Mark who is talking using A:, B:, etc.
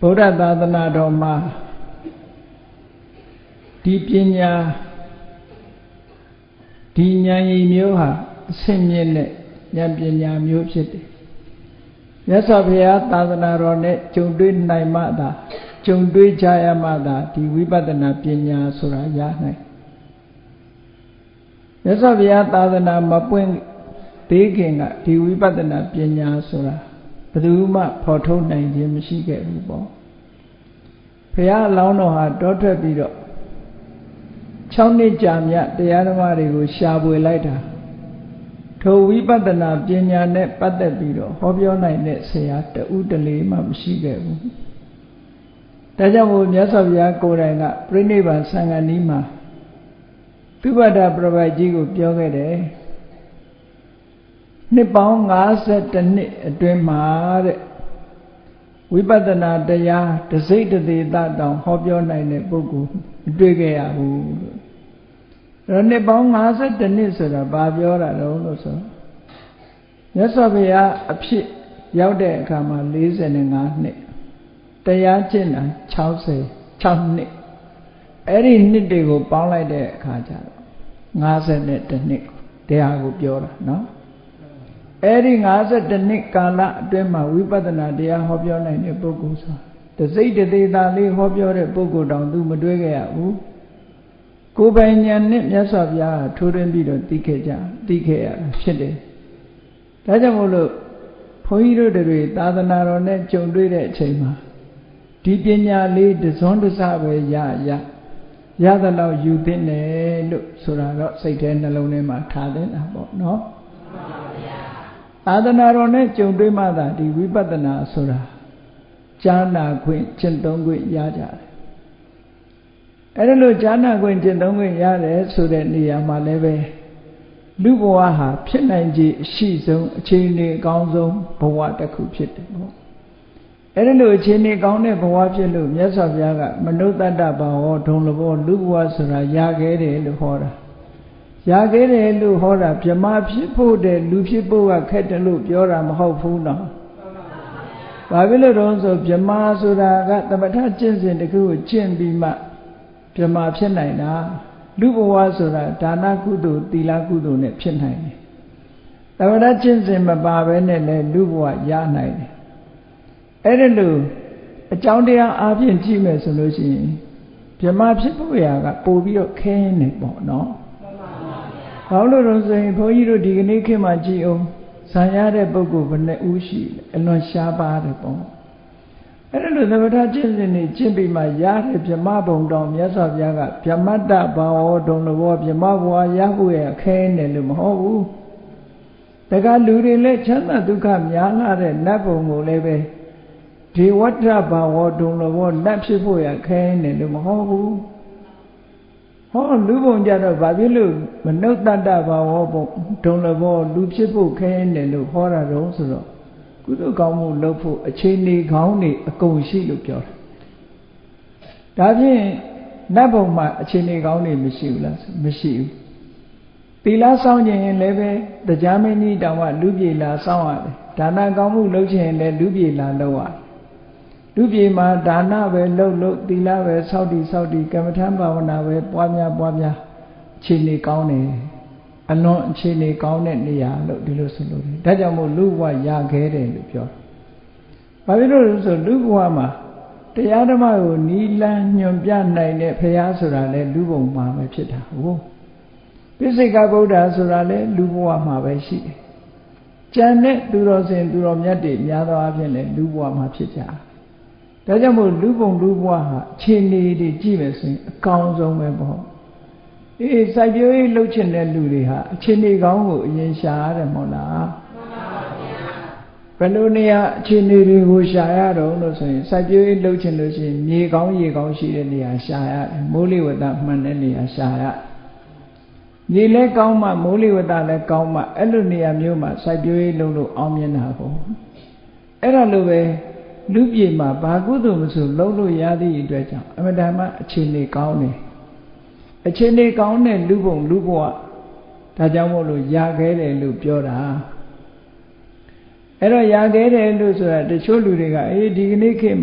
A: ဗုဒ္ဓသာသနာတော်မှာဒီပညာဒီဉာဏ်ရည်မျိုးဟာအဆင့်မြင့်တဲ့ဉာဏ်ပညာမျိုးဖြစ်တယ်မြတ်စွာဘုရားသာသနာတော်နဲ့ကြုံတွေ့နိုင်မှသာကြုံတွေ့ကြရမှသာဒီဝိပဿနာပညာဆိုတာရနိုင်မြတ်စွာဘုရားသာသနာမပွင့်သေးခင်ကဒီဝိပဿနာပညာဆိုတာ ဘယ်သူမှဖော်ထုတ်နိုင်ခြင်းမရှိခဲ့ဘူးပေါ့ဘုရားအလောင်းတော်ဟာတောထွက်ပြီးတော့6နှစ်ကြာမြတ်တရားဓမ္မတွေကိုရှာဖွေလိုက်တာထိုဝိပဿနာပညာနဲ့ပတ်သက်ပြီးတော့ဟောပြောနိုင်တဲ့ဆရာတဦးတလေမှမရှိခဲ့ဘူးဒါကြောင့်မို့မြတ်စွာဘုရားကိုယ်တိုင်ကပြိဋိဘံသံဃာနီးမှာသုဘဒပြပိုက်ကြီးကိုပြောခဲ့တယ် နှစ်ပေါင်း52နှစ်အတွင်းမှာတဲ့ဝိပဿနာတရားတစိတ်တသေးသတောင်ဟောပြောနိုင်တဲ့ပုဂ္ဂိုလ်မတွေ့ခဲ့ရဘူးလို့အဲ့တော့နှစ်ပေါင်း52နှစ်ဆိုတာဘာပြောတာလဲလို့ဆိုမြတ်စွာဘုရားအဖြစ်ရောက်တဲ့အခါမှာ45နှစ်တရားကျင့်တာ60 6နှစ်အဲ့ဒီနှစ်တွေကိုပေါင်းလိုက်တဲ့အခါကျတော့52နှစ်တရားကိုပြောတာနော် အဲ့ဒီ52နှစ်ကာလအတွင်းမှာဝိပဿနာတရားဟောပြောနိုင်တဲ့ပုဂ္ဂိုလ်ဆိုတစိတ်တသေးတာလေးဟောပြောတဲ့ပုဂ္ဂိုလ်တောင်သူမတွေ့ခဲ့ရဘူးကိုယ်ပိုင်ဉာဏ်နဲ့မြတ်စွာဘုရားထိုးထွင်းပြီးတော့သိခဲ့ကြသိခဲ့ရတာဖြစ်တယ်ဒါကြောင့်မို့လို့ဘုန်းကြီးတို့တွေသာသနာတော်နဲ့ကြုံတွေ့တဲ့အချိန်မှာဒီပညာလေးတစွန်းတစပဲရရရသလောက်ယူသင့်တယ်လို့ဆိုတာတော့စိတ်ထဲနှလုံးထဲမှာထားသင့်တာပေါ့နော် သာသနာတော်နဲ့ကြုံတွေ့မှသာဒီဝိပဿနာဆိုတာကြားနာခွင့်ကျင့်သုံးခွင့်ရကြတယ်အဲ့ဒါလို့ကြားနာခွင့်ကျင့်သုံးခွင့်ရတယ်ဆိုတဲ့နေရာမှာလည်းပဲလူဘဝဟာဖြစ်နိုင်ခြေအရှိဆုံးအခြေအနေအကောင်းဆုံးဘဝတစ်ခုဖြစ်တယ်ပေါ့အဲ့ဒါလို့အခြေအနေကောင်းတဲ့ဘဝဖြစ်လို့မြတ်စွာဘုရားကမနုဿတ္တဘာဝဒုံလဘောလူဘဝဆိုတာရခဲ့တယ်လို့ဟောတာ ရခဲ့တယ်လို့ဟောတာဗြမဖြစ်ဖို့တဲ့လူဖြစ်ဖို့ကခက်တယ်လို့ပြောတာမဟုတ်ဘူးနော်ဘာဖြစ်လို့တော့ဆိုဗြမဆိုတာကသမထကျင့်စဉ်တစ်ခုကိုကျင့်ပြီးမှဗြမဖြစ်နိုင်တာလူဘဝဆိုတာဒါနကုသိုလ်သီလကုသိုလ်နဲ့ဖြစ်နိုင်တယ်သမထကျင့်စဉ်မပါဘဲနဲ့လည်းလူဘဝရနိုင်တယ်အဲ့ဒါလို့အကြောင်းတရားအားဖြင့်ကြည့်မယ်ဆိုလို့ရှိရင်ဗြမဖြစ်ဖို့ရာကပို့ပြီးတော့ခဲနေပေါ့နော် ဘာလို့လဲဆိုရင်ဘုန်းကြီးတို့ဒီကနေ့ခေတ်မှာကြည်အောင်ဇံရတဲ့ပုဂ္ဂိုလ်ဘယ်နှဦးရှိလဲအလွန်ရှားပါတယ်ပေါ့အဲ့ဒါလို့သမထကျင့်စဉ်နေကျင့်ပြီးမှရတဲ့ဗြမဘုံတော်မြတ်စွာဘုရားကဗြမတ္တဘာဝဒုံလောဗြမဘဝရဖို့ရခဲနေလို့မဟုတ်ဘူးတကလူတွေလည်းချမ်းသာဒုက္ခများလာတဲ့နတ်ဘုံကိုလည်းပဲဒီဝတ္ထဘာဝဒုံလောလက်ဖြစ်ဖို့ရခဲနေလို့မဟုတ်ဘူး ဟောလူဘုံကြတော့ဘာဖြစ်လို့မနုဿတ္တဘာဝဘုံဒုံလောလူဖြစ်ဖို့ခဲနေလို့ဟောတာတော့ဆိုတော့ကုသိုလ်ကောင်းမှုလုပ်ဖို့အခြေအနေကောင်းနေအကုန်ရှိလို့ပြောတာဒါဖြင့်နတ်ဘုံမှာအခြေအနေကောင်းနေမရှိဘူးလားမရှိဘူးသီလဆောင်ခြင်းရင်လည်းပဲတရားမင်းကြီးတောင်မှလူပြေလာဆောင်ရတယ်ဒါနကောင်းမှုလုပ်ခြင်းရင်လည်းလူပြေလာလုပ်ရတယ် လူပြေမှာဒါနပဲလုပ်လို့သီလပဲစောင့်တည်စောင့်တည်ကမ္မထံဘာဝနာပဲပွားများပွားများအခြေအနေကောင်းတယ်အလွန်အခြေအနေကောင်းတဲ့နေရာလို့ဒီလိုဆိုလို့တယ်ဒါကြောင့်မို့လူဘဝရခဲ့တယ်လို့ပြောဘာဖြစ်လို့လဲဆိုလူဘဝမှာတရားဓမ္မကိုနီးလန်းညွန်ပြနိုင်တဲ့ဖရာဆိုတာလဲလူဘုံမှာပဲဖြစ်တာဟုတ်ပိစိကဗုဒ္ဓဆိုတာလဲလူဘဝမှာပဲရှိတယ်ကျန်တဲ့သူတော်စင်သူတော်မြတ်တွေများသောအားဖြင့်လဲလူဘဝမှာဖြစ်ကြ ဒါကြောင့်မို့လူဘုံလူဘဝဟာအခြေအနေတွေကြည့်မယ်ဆိုရင်အကောင်းဆုံးပဲပေါ့အေးစိုက်ပျိုးရေးလှုပ်ချင်တဲ့လူတွေဟာအခြေအနေကောင်းကိုအရင်ရှာရတယ်မဟုတ်လားဘယ်လိုနေရာအခြေအနေတွေကိုရှာရတော့လို့ဆိုရင်စိုက်ပျိုးရေးလှုပ်ချင်လို့ရှိရင်မြေကောင်းရေကောင်းရှိတဲ့နေရာရှာရတယ်မိုးလေဝသမှန်တဲ့နေရာရှာရမြေလဲကောင်းမှမိုးလေဝသလည်းကောင်းမှအဲ့လိုနေရာမျိုးမှာစိုက်ပျိုးရေးလုပ်လို့အောင်မြင်တာပေါ့အဲ့ဒါလိုပဲ လူပြေမှာဘာကုသိုလ်မဆိုလုပ်လို့ရသည့်အတွက်ကြောင့်အမတန်မှအခြေအနေကောင်းတယ်အခြေအနေကောင်းတဲ့လူဘုံလူဘဝဒါကြောင့်မို့လို့ရခဲ့တယ်လို့ပြောတာအဲ့တော့ရခဲ့တယ်လို့ဆိုတာတချို့လူတွေကအေးဒီကနေ့ခေတ်မှာ